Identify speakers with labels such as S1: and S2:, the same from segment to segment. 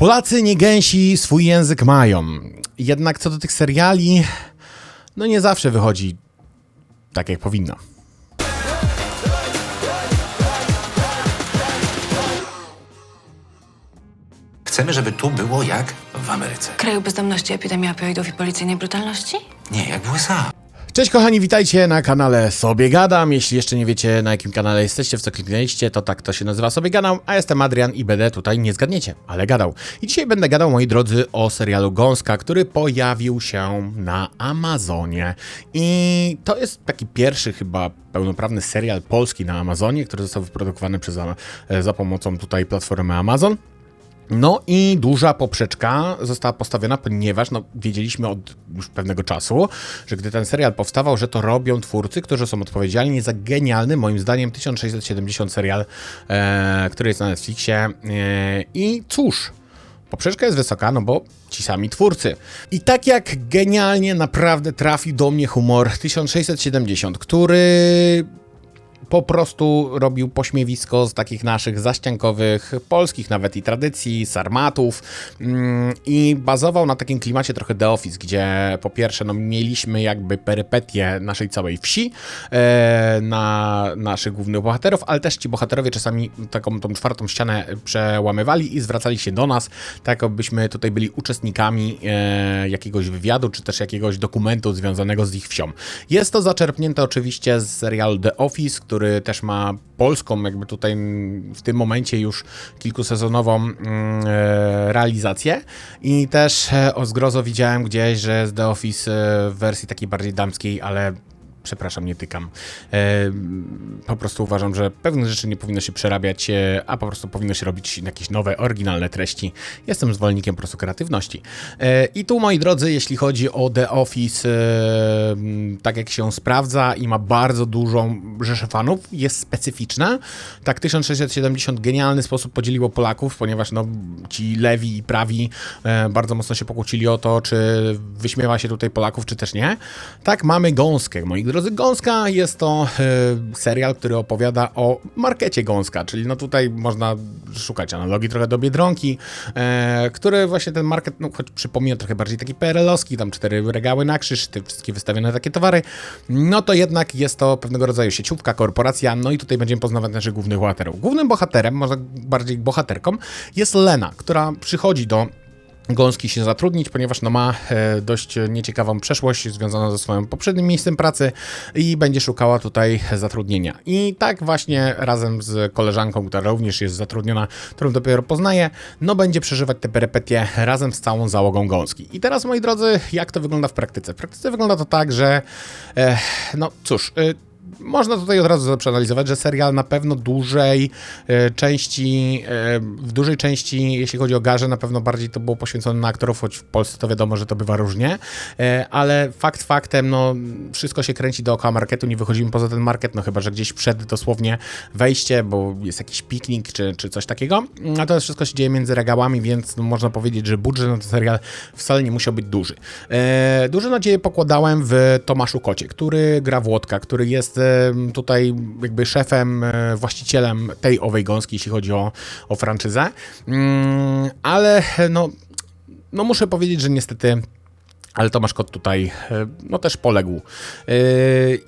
S1: Polacy nie gęsi swój język mają. Jednak co do tych seriali, no nie zawsze wychodzi tak jak powinno.
S2: Chcemy, żeby tu było jak w Ameryce.
S3: Kraju bezdomności, epidemii opioidów i policyjnej brutalności?
S2: Nie, jak w USA.
S1: Cześć kochani, witajcie na kanale Sobie Gadam. Jeśli jeszcze nie wiecie na jakim kanale jesteście, w co kliknęliście, to tak to się nazywa Sobie Gadam, a jestem Adrian i będę tutaj, nie zgadniecie, ale gadał. I dzisiaj będę gadał, moi drodzy, o serialu Gąska, który pojawił się na Amazonie. I to jest taki pierwszy chyba pełnoprawny serial polski na Amazonie, który został wyprodukowany przez, e, za pomocą tutaj platformy Amazon. No i duża poprzeczka została postawiona, ponieważ no, wiedzieliśmy od już pewnego czasu, że gdy ten serial powstawał, że to robią twórcy, którzy są odpowiedzialni za genialny, moim zdaniem, 1670 serial, e, który jest na Netflixie. E, I cóż, poprzeczka jest wysoka, no bo ci sami twórcy. I tak jak genialnie naprawdę trafił do mnie humor 1670, który po prostu robił pośmiewisko z takich naszych zaściankowych, polskich nawet i tradycji, sarmatów mm, i bazował na takim klimacie trochę The Office, gdzie po pierwsze no, mieliśmy jakby perypetie naszej całej wsi e, na naszych głównych bohaterów, ale też ci bohaterowie czasami taką tą czwartą ścianę przełamywali i zwracali się do nas, tak jakbyśmy tutaj byli uczestnikami e, jakiegoś wywiadu, czy też jakiegoś dokumentu związanego z ich wsią. Jest to zaczerpnięte oczywiście z serialu The Office, który też ma polską, jakby tutaj w tym momencie już kilkusezonową mm, e, realizację. I też e, o zgrozo widziałem gdzieś, że z The Office e, w wersji takiej bardziej damskiej, ale przepraszam, nie tykam. E, po prostu uważam, że pewnych rzeczy nie powinno się przerabiać, e, a po prostu powinno się robić jakieś nowe, oryginalne treści. Jestem zwolennikiem po prostu kreatywności. E, I tu, moi drodzy, jeśli chodzi o The Office, tak jak się sprawdza i ma bardzo dużą rzeszę fanów, jest specyficzna. Tak 1670 genialny sposób podzieliło Polaków, ponieważ no, ci lewi i prawi bardzo mocno się pokłócili o to, czy wyśmiewa się tutaj Polaków, czy też nie. Tak, mamy Gąskę, moi drodzy. Gąska jest to e, serial, który opowiada o markecie Gąska, czyli no tutaj można szukać analogii trochę do Biedronki, e, który właśnie ten market, no choć przypomina trochę bardziej taki PRL-owski, tam cztery regały na krzyż, te wszystkie wystawione takie towary, no to jednak jest to pewnego rodzaju sieciówka, korporacja, no i tutaj będziemy poznawać naszych głównych bohaterów. Głównym bohaterem, może bardziej bohaterką, jest Lena, która przychodzi do Gąski się zatrudnić, ponieważ no ma e, dość nieciekawą przeszłość związaną ze swoim poprzednim miejscem pracy i będzie szukała tutaj zatrudnienia. I tak właśnie razem z koleżanką, która również jest zatrudniona, którą dopiero poznaje, no będzie przeżywać te perypetie razem z całą załogą Gąski. I teraz, moi drodzy, jak to wygląda w praktyce? W praktyce wygląda to tak, że e, no cóż... E, można tutaj od razu przeanalizować, że serial na pewno dużej e, części, e, w dużej części, jeśli chodzi o garze, na pewno bardziej to było poświęcone na aktorów, choć w Polsce to wiadomo, że to bywa różnie, e, ale fakt faktem, no wszystko się kręci dookoła marketu, nie wychodzimy poza ten market, no chyba, że gdzieś przed dosłownie wejście, bo jest jakiś piknik czy, czy coś takiego, natomiast wszystko się dzieje między regałami, więc no, można powiedzieć, że budżet na ten serial wcale nie musiał być duży. Duże nadzieje pokładałem w Tomaszu Kocie, który gra Włodka, który jest tutaj jakby szefem, e, właścicielem tej owej gąski, jeśli chodzi o, o franczyzę. Mm, ale no, no muszę powiedzieć, że niestety ale Tomasz Kot tutaj e, no też poległ. E,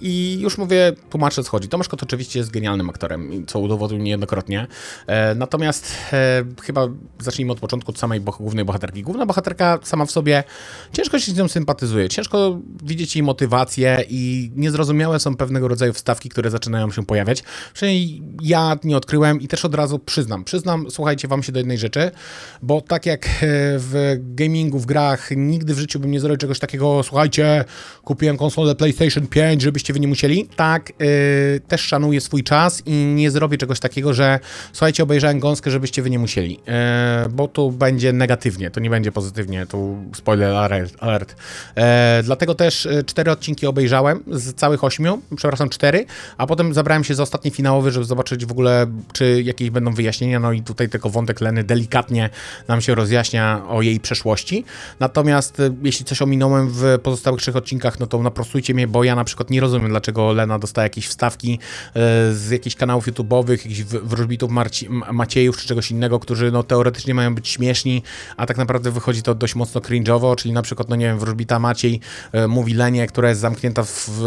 S1: I już mówię, tłumaczę co chodzi. Tomasz Kot oczywiście jest genialnym aktorem, co udowodnił niejednokrotnie. E, Natomiast chyba zacznijmy od początku, od samej głównej bohaterki. Główna bohaterka sama w sobie, ciężko się z nią sympatyzuje, ciężko widzieć jej motywację i niezrozumiałe są pewnego rodzaju wstawki, które zaczynają się pojawiać. Przynajmniej ja nie odkryłem i też od razu przyznam. Przyznam, słuchajcie wam się do jednej rzeczy, bo tak jak w gamingu, w grach, nigdy w życiu bym nie zrobił czegoś takiego, słuchajcie, kupiłem konsolę PlayStation 5, żebyście wy nie musieli. Tak, yy, też szanuję swój czas i nie zrobię czegoś takiego, że słuchajcie, obejrzałem gąskę, żebyście wy nie musieli, yy, bo tu będzie negatywnie, to nie będzie pozytywnie, tu spoiler alert. alert. Yy, dlatego też yy, cztery odcinki obejrzałem z całych ośmiu, przepraszam, cztery, a potem zabrałem się za ostatni finałowy, żeby zobaczyć w ogóle, czy jakieś będą wyjaśnienia, no i tutaj tylko wątek Leny delikatnie nam się rozjaśnia o jej przeszłości. Natomiast yy, jeśli coś coś ominąłem w pozostałych trzech odcinkach, no to naprostujcie mnie, bo ja na przykład nie rozumiem, dlaczego Lena dostaje jakieś wstawki e, z jakichś kanałów YouTube'owych, jakichś wróżbitów Marci, Maciejów czy czegoś innego, którzy no teoretycznie mają być śmieszni, a tak naprawdę wychodzi to dość mocno cringe'owo, czyli na przykład, no nie wiem, wróżbita Maciej e, mówi Lenie, która jest zamknięta w,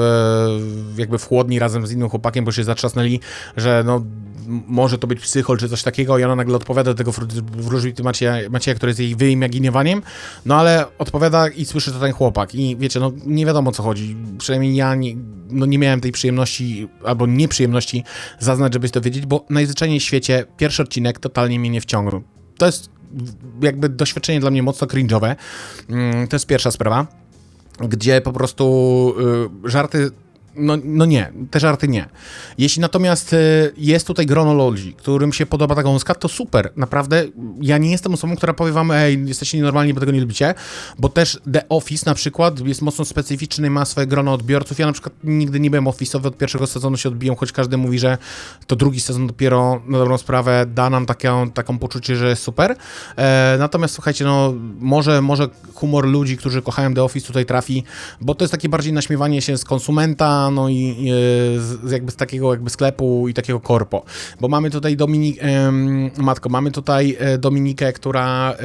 S1: jakby w chłodni razem z innym chłopakiem, bo się zatrzasnęli, że no może to być psychol czy coś takiego. I ona nagle odpowiada do tego wró- wróżbity Macieja, Macieja, który jest jej wyimaginowaniem, no ale odpowiada i słyszy to ten chłopak i wiecie, no nie wiadomo o co chodzi, przynajmniej ja nie, no nie miałem tej przyjemności albo nieprzyjemności zaznać, żeby to wiedzieć, bo najzwyczajniej w świecie pierwszy odcinek totalnie mnie nie wciągnął. To jest jakby doświadczenie dla mnie mocno cringe'owe, Mm, to jest pierwsza sprawa gdzie po prostu y, żarty. No, no nie, te żarty nie. Jeśli natomiast y, jest tutaj grono ludzi, którym się podoba ta gąska, to super. Naprawdę, ja nie jestem osobą, która powie wam, ej, jesteście nienormalni, bo tego nie lubicie, bo też The Office na przykład jest mocno specyficzny, ma swoje grono odbiorców. Ja na przykład nigdy nie byłem office'owy, od pierwszego sezonu się odbiłem, choć każdy mówi, że to drugi sezon dopiero na dobrą sprawę da nam taką, taką poczucie, że jest super. E, natomiast słuchajcie, no może, może humor ludzi, którzy kochają The Office tutaj trafi, bo to jest takie bardziej naśmiewanie się z konsumenta, no i e, z, jakby z takiego jakby sklepu i takiego korpo. Bo mamy tutaj Dominik, matko, mamy tutaj e, Dominikę, która,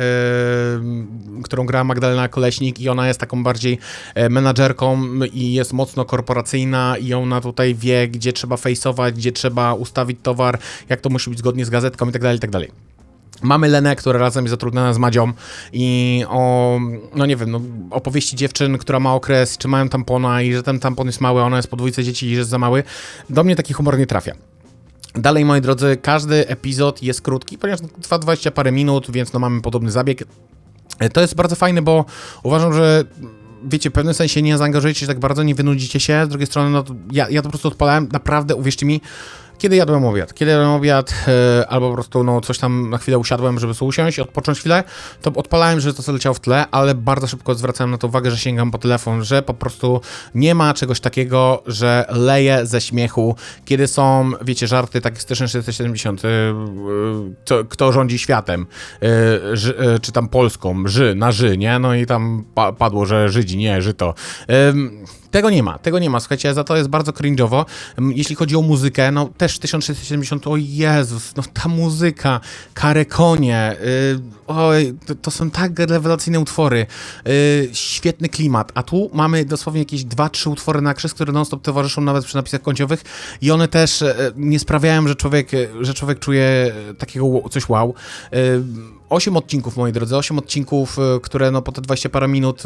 S1: którą gra Magdalena Koleśnik i ona jest taką bardziej e, menadżerką i jest mocno korporacyjna i ona tutaj wie, gdzie trzeba fejsować, gdzie trzeba ustawić towar, jak to musi być zgodnie z gazetką i tak dalej, i tak dalej. Mamy Lenę, która razem jest zatrudniona z Madzią i o, no nie wiem, no, opowieści dziewczyn, która ma okres, czy mają tampona i że ten tampon jest mały, ona jest po dwójce dzieci i że jest za mały. Do mnie taki humor nie trafia. Dalej, moi drodzy, każdy epizod jest krótki, ponieważ trwa 20 parę minut, więc no mamy podobny zabieg. E, To jest bardzo fajne, bo uważam, że wiecie, w pewnym sensie nie zaangażujecie się tak bardzo, nie wynudzicie się. Z drugiej strony, no, ja, ja to po prostu odpalałem, naprawdę, uwierzcie mi, kiedy jadłem obiad. Kiedy jadłem obiad, e, albo po prostu no, coś tam na chwilę usiadłem, żeby sobie usiąść, odpocząć chwilę, to odpalałem, że to co leciało w tle, ale bardzo szybko zwracałem na to uwagę, że sięgam po telefon, że po prostu nie ma czegoś takiego, że leję ze śmiechu, kiedy są, wiecie, żarty takie z 1670, y, y, kto, rządzi światem, ży, y, czy tam Polską, ży, na ży, nie? No i tam pa, padło, że Żydzi, nie, Żyto. Tego nie ma, tego nie ma, słuchajcie, za to jest bardzo cringe'owo. Ym, Jeśli chodzi o muzykę, no też 1670, o Jezus, no ta muzyka, Kare Konie, y, oj, to, to są tak rewelacyjne utwory, y, świetny klimat, a tu mamy dosłownie jakieś dwa, trzy utwory na krzyż, które non-stop towarzyszą nawet przy napisach końcowych i one też e, nie sprawiają, że człowiek, e, że człowiek czuje e, takiego coś wow. E, Osiem odcinków, moi drodzy, osiem odcinków, które no po te 20 parę minut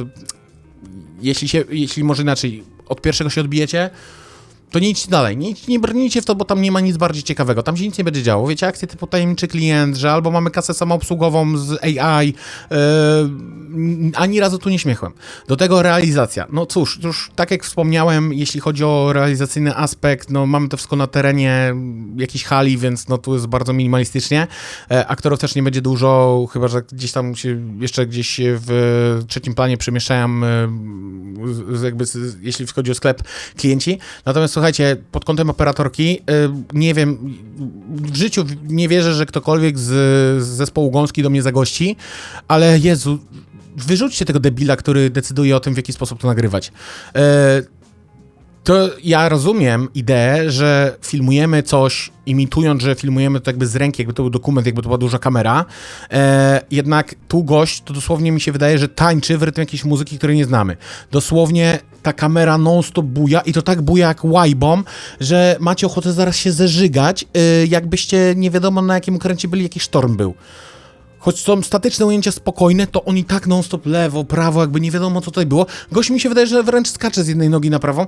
S1: jeśli się, jeśli może inaczej, od pierwszego się odbijecie, to nie idźcie dalej, nie, nie brnijcie w to, bo tam nie ma nic bardziej ciekawego, tam się nic nie będzie działo, wiecie, akcje typu tajemniczy klient, że albo mamy kasę samoobsługową z AI, yy, ani razu tu nie śmiechłem. Do tego realizacja, no cóż, już tak jak wspomniałem, jeśli chodzi o realizacyjny aspekt, no mamy to wszystko na terenie jakiejś hali, więc no tu jest bardzo minimalistycznie, e, aktorów też nie będzie dużo, chyba, że gdzieś tam się jeszcze gdzieś w trzecim planie przemieszczają e, jakby, jeśli chodzi o sklep, klienci. Natomiast słuchajcie, pod kątem operatorki, y, nie wiem, w życiu nie wierzę, że ktokolwiek z, z zespołu Gąski do mnie zagości, ale Jezu, wyrzućcie tego debila, który decyduje o tym, w jaki sposób to nagrywać. To ja rozumiem ideę, że filmujemy coś, imitując, że filmujemy to jakby z ręki, jakby to był dokument, jakby to była duża kamera. E, jednak tu gość, to dosłownie mi się wydaje, że tańczy w rytm jakiejś muzyki, której nie znamy. Dosłownie ta kamera non-stop buja i to tak buja jak łajbom, że macie ochotę zaraz się zeżygać, e, jakbyście nie wiadomo na jakim kręcie byli, jaki sztorm był. Choć są statyczne ujęcia spokojne, to oni tak non-stop lewo, prawo, jakby nie wiadomo co tutaj było. Gość mi się wydaje, że wręcz skacze z jednej nogi na prawą.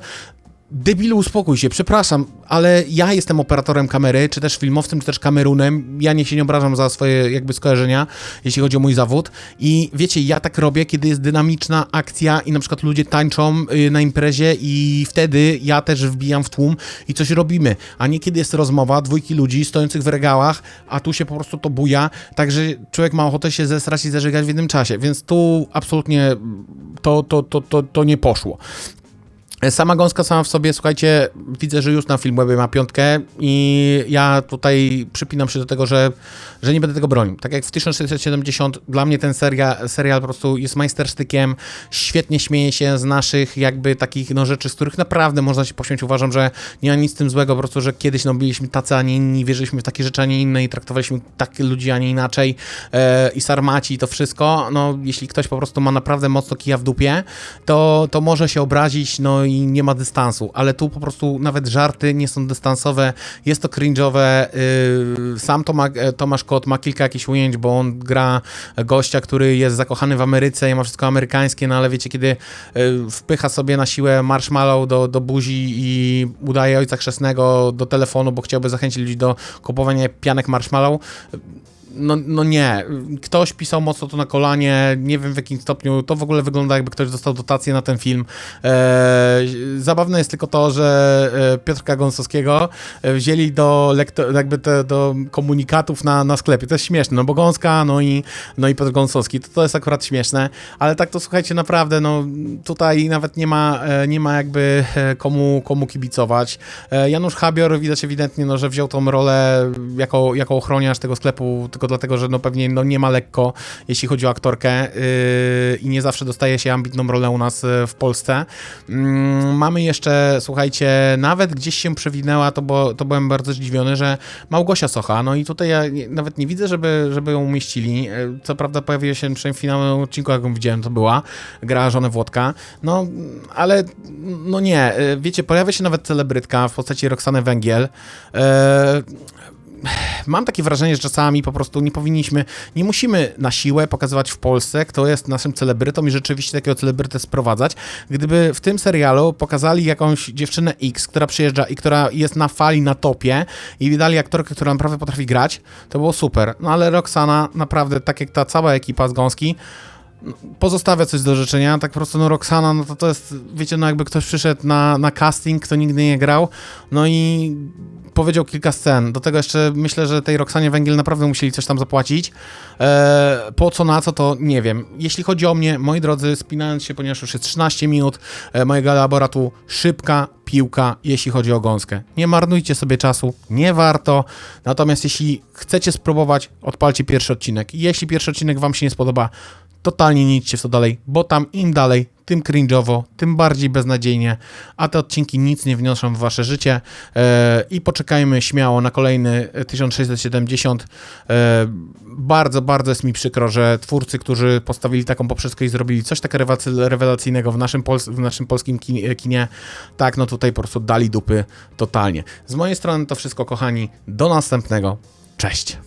S1: Debilu, uspokój się, przepraszam, ale ja jestem operatorem kamery, czy też filmowcem, czy też kamerunem. Ja nie się nie obrażam za swoje jakby skojarzenia, jeśli chodzi o mój zawód. I wiecie, ja tak robię, kiedy jest dynamiczna akcja i na przykład ludzie tańczą y, na imprezie i wtedy ja też wbijam w tłum i coś robimy. A nie kiedy jest rozmowa dwójki ludzi stojących w regałach, a tu się po prostu to buja, także człowiek ma ochotę się zesrać i zażygać w jednym czasie, więc tu absolutnie to, to, to, to, to nie poszło. Sama gąska sama w sobie, słuchajcie, widzę, że już na Filmwebie ma piątkę i ja tutaj przypinam się do tego, że, że nie będę tego bronił. Tak jak w 1670, dla mnie ten serial, serial po prostu jest majstersztykiem, świetnie śmieje się z naszych jakby takich no, rzeczy, z których naprawdę można się pośmiać. Uważam, że nie ma nic z tym złego, po prostu, że kiedyś no, byliśmy tacy, a nie inni, wierzyliśmy w takie rzeczy, a nie inne i traktowaliśmy takie ludzi, a nie inaczej e, i sarmaci i to wszystko, no jeśli ktoś po prostu ma naprawdę mocno kija w dupie, to, to może się obrazić, no i nie ma dystansu, ale tu po prostu nawet żarty nie są dystansowe, jest to cringe'owe, yy, sam e, Tomasz Kot ma kilka jakichś ujęć, bo on gra gościa, który jest zakochany w Ameryce i ma wszystko amerykańskie, no ale wiecie, kiedy yy, wpycha sobie na siłę marshmallow do, do buzi i udaje ojca chrzestnego do telefonu, bo chciałby zachęcić ludzi do kupowania pianek marshmallow, no, no nie. Ktoś pisał mocno to na kolanie, nie wiem w jakim stopniu. To w ogóle wygląda jakby ktoś dostał dotację na ten film. Eee, zabawne jest tylko to, że e, Piotrka Gąsowskiego e, wzięli do, lekto, jakby te, do komunikatów na, na sklepie. To jest śmieszne, no bo Gąska, no i, no i Piotr Gąsowski. To, to jest akurat śmieszne, ale tak to słuchajcie, naprawdę, no tutaj nawet nie ma, e, nie ma jakby e, komu, komu kibicować. E, Janusz Habior widać ewidentnie, no, że wziął tą rolę jako, jako ochroniarz tego sklepu, tylko dlatego, że no pewnie no, nie ma lekko, jeśli chodzi o aktorkę yy, i nie zawsze dostaje się ambitną rolę u nas yy, w Polsce. Mm, mamy jeszcze, słuchajcie, nawet gdzieś się przewinęła, to, bo, to byłem bardzo zdziwiony, że Małgosia Socha, no i tutaj ja nawet nie widzę, żeby, żeby ją umieścili. Yy, Co prawda pojawiła się przynajmniej w finałowym odcinku, jak ją widziałem, to była, grała żonę Włodka, no ale no nie, yy, wiecie, pojawia się nawet celebrytka w postaci Roxany Węgiel, yy, mam takie wrażenie, że czasami po prostu nie powinniśmy, nie musimy na siłę pokazywać w Polsce, kto jest naszym celebrytą i rzeczywiście takiego celebrytę sprowadzać. Gdyby w tym serialu pokazali jakąś dziewczynę X, która przyjeżdża i która jest na fali, na topie i dali aktorkę, która naprawdę potrafi grać, to było super. No ale Roxana naprawdę, tak jak ta cała ekipa z Gąski, pozostawia coś do życzenia, tak po prostu no Roxana, no to to jest, wiecie, no jakby ktoś przyszedł na, na casting, kto nigdy nie grał, no i powiedział kilka scen, do tego jeszcze myślę, że tej Roxanie Węgiel naprawdę musieli coś tam zapłacić, e, po co, na co, to nie wiem. Jeśli chodzi o mnie, moi drodzy, spinając się, ponieważ już jest 13 minut e, mojego elaboratu, szybka piłka, jeśli chodzi o gąskę. Nie marnujcie sobie czasu, nie warto, natomiast jeśli chcecie spróbować, odpalcie pierwszy odcinek. Jeśli pierwszy odcinek wam się nie spodoba, totalnie nie idźcie w to dalej, bo tam im dalej, tym cringe'owo, tym bardziej beznadziejnie, a te odcinki nic nie wniosą w wasze życie e, i poczekajmy śmiało na kolejny 1670. E, bardzo, bardzo jest mi przykro, że twórcy, którzy postawili taką poprzeczkę i zrobili coś tak rewacy- rewelacyjnego w naszym, pols- w naszym polskim kinie, tak, no tutaj po prostu dali dupy totalnie. Z mojej strony to wszystko, kochani, do następnego, cześć!